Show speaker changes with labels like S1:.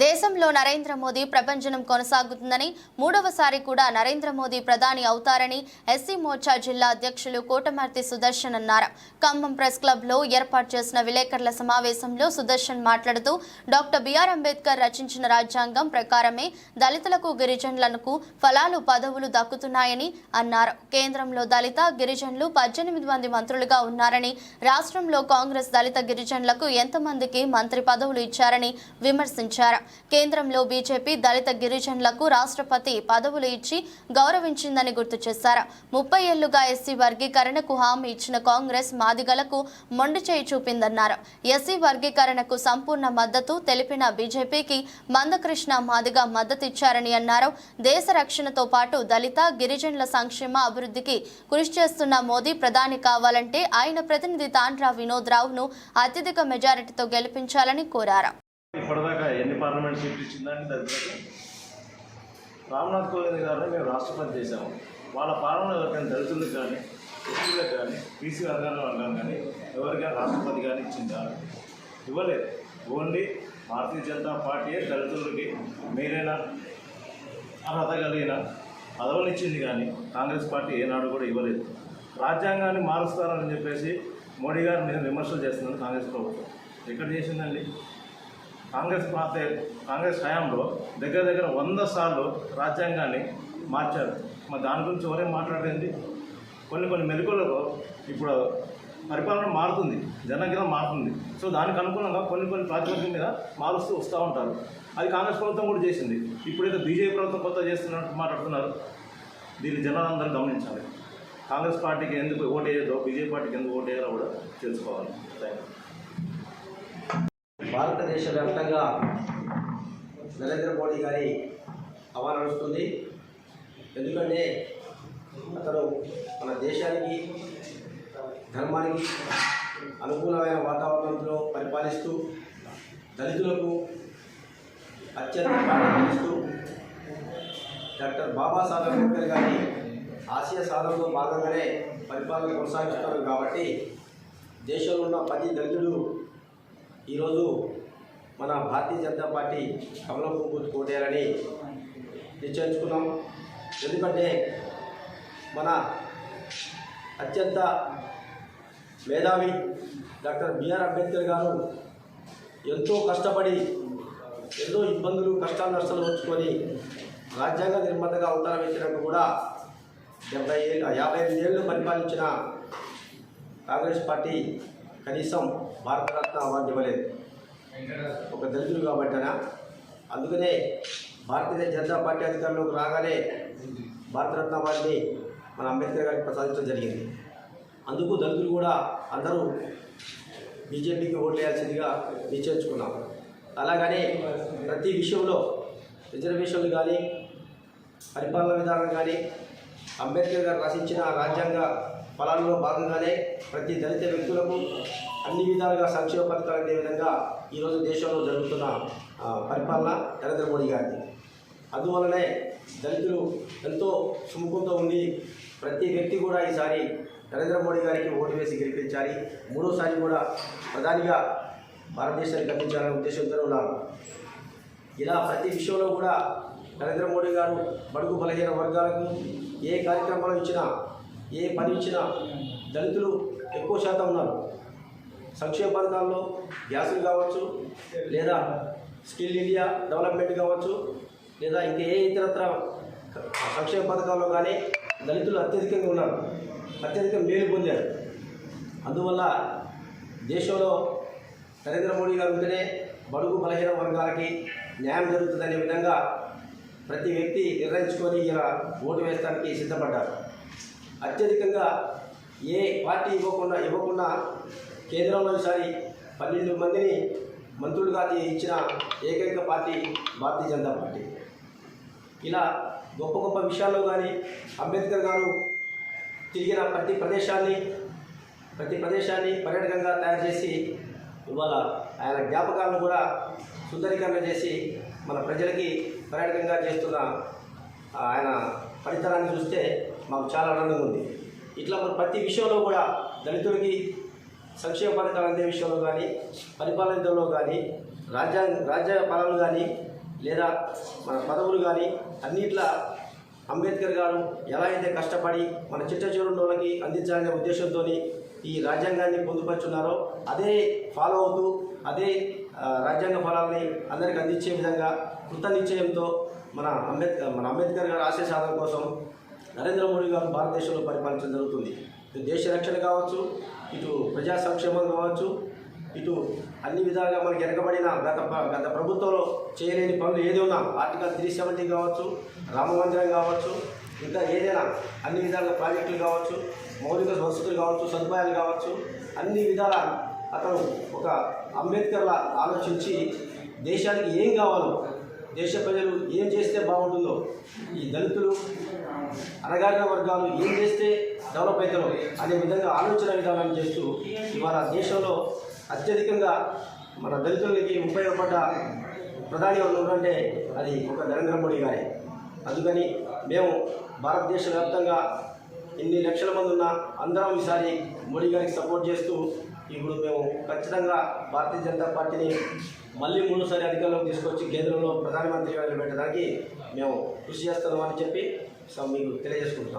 S1: దేశంలో నరేంద్ర మోదీ ప్రపంచనం కొనసాగుతుందని మూడవసారి కూడా నరేంద్ర మోదీ ప్రధాని అవుతారని ఎస్సీ మోర్చా జిల్లా అధ్యక్షులు కోటమర్తి సుదర్శన్ అన్నారు. ఖమ్మం ప్రెస్ క్లబ్లో ఏర్పాటు చేసిన విలేకరుల సమావేశంలో సుదర్శన్ మాట్లాడుతూ డాక్టర్ బిఆర్ అంబేద్కర్ రచించిన రాజ్యాంగం ప్రకారమే దళితులకు గిరిజనులకు ఫలాలు పదవులు దక్కుతున్నాయని అన్నారు. కేంద్రంలో దళిత గిరిజనులు పద్దెనిమిది మంది మంత్రులుగా ఉన్నారని రాష్ట్రంలో కాంగ్రెస్ దళిత గిరిజనులకు ఎంతమందికి మంత్రి పదవులు ఇచ్చారని విమర్శించారు. కేంద్రంలో బీజేపీ దళిత గిరిజనులకు రాష్ట్రపతి పదవులు ఇచ్చి గౌరవించిందని గుర్తు చేశారు. ముప్పై ఏళ్ళుగా ఎస్సీ వర్గీకరణకు హామీ ఇచ్చిన కాంగ్రెస్ మాదిగలకు మొండి చేయి చూపిందన్నారు. ఎస్సీ వర్గీకరణకు సంపూర్ణ మద్దతు తెలిపిన బీజేపీకి మందకృష్ణ మాదిగ మద్దతిచ్చారని అన్నారు. దేశ రక్షణతో పాటు దళిత గిరిజనుల సంక్షేమ అభివృద్ధికి కృషి చేస్తున్న మోదీ ప్రధాని కావాలంటే ఆయన ప్రతినిధి తాండ్రా వినోద్ రావును అత్యధిక మెజారిటీతో గెలిపించాలని కోరారు.
S2: ఎన్ని పార్లమెంట్ సీట్లు ఇచ్చిందని దగ్గరకు రామ్నాథ్ కోవింద్ గారిని మేము రాష్ట్రపతి చేశాము. వాళ్ళ పాలన ఎవరికైనా దళితులకు కానీ ఎస్టీలకు కానీ బీసీ వర్గాల వర్గాలు కానీ ఎవరికైనా రాష్ట్రపతి కానీ ఇచ్చిందా? ఇవ్వలేదు. ఓన్లీ భారతీయ జనతా పార్టీయే దళితులకి మీరైనా అర్హత కలిగిన పదవులు ఇచ్చింది కానీ కాంగ్రెస్ పార్టీ ఏనాడు కూడా ఇవ్వలేదు. రాజ్యాంగాన్ని మారుస్తారని చెప్పేసి మోడీ గారు మీద విమర్శలు చేస్తున్నారు కాంగ్రెస్ ప్రభుత్వం. ఎక్కడ చేసిందండి? కాంగ్రెస్ పార్టీ కాంగ్రెస్ హయాంలో దగ్గర దగ్గర వంద సార్లు రాజ్యాంగాన్ని మార్చారు. మరి దాని గురించి ఎవరేం మాట్లాడేది కొన్ని కొన్ని మెలకువలకు ఇప్పుడు పరిపాలన మారుతుంది జనగీతం మారుతుంది. సో దానికి అనుగుణంగా కొన్ని కొన్ని ప్రాతిపదిక మీద మారుస్తూ వస్తూ ఉంటారు. అది కాంగ్రెస్ ప్రభుత్వం కూడా చేసింది. ఇప్పుడైతే బీజేపీ ప్రభుత్వం కొత్త చేస్తున్నట్టు మాట్లాడుతున్నారు. దీన్ని జనాలందరూ గమనించాలి. కాంగ్రెస్ పార్టీకి ఎందుకు ఓటు వేయదో బీజేపీ పార్టీకి ఎందుకు ఓటు వేయాలో కూడా తెలుసుకోవాలి. థ్యాంక్ యూ
S3: భారతదేశ వ్యాప్తంగా నరేంద్ర మోడీ గారి హవా నడుస్తుంది. ఎందుకంటే అతను మన దేశానికి ధర్మానికి అనుకూలమైన వాతావరణంలో పరిపాలిస్తూ దళితులకు అత్యంత ప్రాధాన్యతనిస్తూ డాక్టర్ బాబాసాహెబ్ అంబేద్కర్ గారి ఆశయ సాధనలో భాగంగానే పరిపాలన కొనసాగిస్తున్నారు కాబట్టి దేశంలో ఉన్న ప్రతి దళితుడు ఈరోజు మన భారతీయ జనతా పార్టీ కమలం పువ్వు కోటేయాలని నిశ్చయించుకున్నాం. ఎందుకంటే మన అత్యంత మేధావి డాక్టర్ బిఆర్ అంబేద్కర్ గారు ఎంతో కష్టపడి ఎన్నో ఇబ్బందులు కష్టాలు నష్టాలు వచ్చుకొని రాజ్యాంగ నిర్మాతగా అవతారం ఇచ్చినట్టు కూడా డెబ్బై ఏళ్ళు యాభై ఐదు ఏళ్ళు పరిపాలించిన కాంగ్రెస్ పార్టీ కనీసం భారతరత్న అవార్డు ఇవ్వలేదు ఒక దళితుడు కాబట్టినా అందుకనే భారతీయ జనతా పార్టీ అధికారంలోకి రాగానే భారతరత్న అవార్డుని మన అంబేద్కర్ గారికి ప్రసాదించడం జరిగింది. అందుకు దళితులు కూడా అందరూ బీజేపీకి ఓట్లేయాల్సిందిగా నిశ్చయించుకున్నాం. అలాగనే ప్రతి విషయంలో రిజర్వేషన్లు కానీ పరిపాలన విధానం కానీ అంబేద్కర్ గారు రచించిన రాజ్యాంగ ఫలాలలో భాగంగానే ప్రతి దళిత వ్యక్తులకు అన్ని విధాలుగా సంక్షేమ పథకాలు అందే విధంగా ఈరోజు దేశంలో జరుగుతున్న పరిపాలన నరేంద్ర మోడీ గారిది. అందువలనే దళితులు ఎంతో సుముఖంతో ఉండి ప్రతి వ్యక్తి కూడా ఈసారి నరేంద్ర మోడీ గారికి ఓటు వేసి గెలిపించాలి. మూడోసారి కూడా ప్రధానిగా భారతదేశాన్ని కల్పించాలనే ఉద్దేశంతో ఉన్నారు. ఇలా ప్రతి విషయంలో కూడా నరేంద్ర మోడీ గారు బడుగు బలహీన వర్గాలకు ఏ కార్యక్రమాలు ఇచ్చినా ఏ పని ఇచ్చినా దళితులు ఎక్కువ శాతం ఉన్నారు. సంక్షేమ పథకాల్లో గ్యాసులు కావచ్చు లేదా స్కిల్ ఇండియా డెవలప్మెంట్ కావచ్చు లేదా ఇంకా ఏ ఇతరత్ర సంక్షేమ పథకాల్లో కానీ దళితులు అత్యధికంగా ఉన్నారు. అత్యధిక మేలు పొందారు. అందువల్ల దేశంలో నరేంద్ర మోడీ గారు ఉంటేనే బడుగు బలహీన వర్గాలకి న్యాయం జరుగుతుందనే విధంగా ప్రతి వ్యక్తి నిర్ణయించుకొని ఇలా ఓటు వేయడానికి సిద్ధపడ్డారు. అత్యధికంగా ఏ పార్టీ ఇవ్వకుండా ఇవ్వకుండా కేంద్రంలో ఈసారి పన్నెండు మందిని మంత్రులుగా ఇచ్చిన ఏకైక పార్టీ భారతీయ జనతా పార్టీ. ఇలా గొప్ప గొప్ప విషయాల్లో కానీ అంబేద్కర్ గారు తిరిగిన ప్రతి ప్రదేశాన్ని ప్రతి ప్రదేశాన్ని పర్యాటకంగా తయారు చేసి ఇవాళ ఆయన జ్ఞాపకాలను కూడా సుందరీకరణ చేసి మన ప్రజలకి పర్యాటకంగా చేస్తున్న ఆయన పరితరాన్ని చూస్తే మాకు చాలా ఆనందంగా ఉంది. ఇట్లా మన ప్రతి విషయంలో కూడా దళితులకి సంక్షేమ పథకాలు అందే విషయంలో కానీ పరిపాలనలో కానీ రాజ్యాంగ రాజ్య ఫలాలు కానీ లేదా మన పదవులు కానీ అన్నిట్లా అంబేద్కర్ గారు ఎలా అయితే కష్టపడి మన చిట్ట చివరి వాళ్ళకి అందించాలనే ఉద్దేశంతో ఈ రాజ్యాంగాన్ని పొందుపరుచున్నారో అదే ఫాలో అవుతూ అదే రాజ్యాంగ ఫలాల్ని అందరికి అందించే విధంగా కృత నిశ్చయంతో మన అంబేద్కర్ మన అంబేద్కర్ గారు ఆశయ సాధన కోసం నరేంద్ర మోడీ గారు భారతదేశంలో పరిపాలించడం జరుగుతుంది. ఇటు దేశ రక్షణ కావచ్చు ఇటు ప్రజా సంక్షేమం కావచ్చు ఇటు అన్ని విధాలుగా మనకి వెనకబడిన గత గత ప్రభుత్వంలో చేయలేని పనులు ఏది ఉన్నా ఆర్టికల్ త్రీ సెవెంటీ కావచ్చు రామ మందిరం కావచ్చు ఇంకా ఏదైనా అన్ని విధాలుగా ప్రాజెక్టులు కావచ్చు మౌలిక వసతులు కావచ్చు సదుపాయాలు కావచ్చు అన్ని విధాల అతను ఒక అంబేద్కర్లా ఆలోచించి దేశానికి ఏం కావాలో దేశ ప్రజలు ఏం చేస్తే బాగుంటుందో ఈ దళితులు అణగారిన వర్గాలు ఏం చేస్తే డెవలప్ అవుతారో అనే విధంగా ఆలోచన విధానం చేస్తూ ఇవాళ దేశంలో అత్యధికంగా మన దళితులకి ఉపయోగపడ్డ ప్రధాని ఎవరు అంటే అది ఒక నరేంద్ర మోడీ గారే. అందుకని మేము భారతదేశ వ్యాప్తంగా ఎన్ని లక్షల మంది ఉన్నా అందరం ఈసారి మోడీ గారికి సపోర్ట్ చేస్తూ ఇప్పుడు మేము ఖచ్చితంగా భారతీయ జనతా పార్టీని మళ్ళీ మూడోసారి అధికారంలోకి తీసుకొచ్చి కేంద్రంలో ప్రధానమంత్రి గారు నిలబెట్టడానికి మేము కృషి చేస్తున్నామని చెప్పి సో మీకు తెలియజేసుకుంటున్నాం.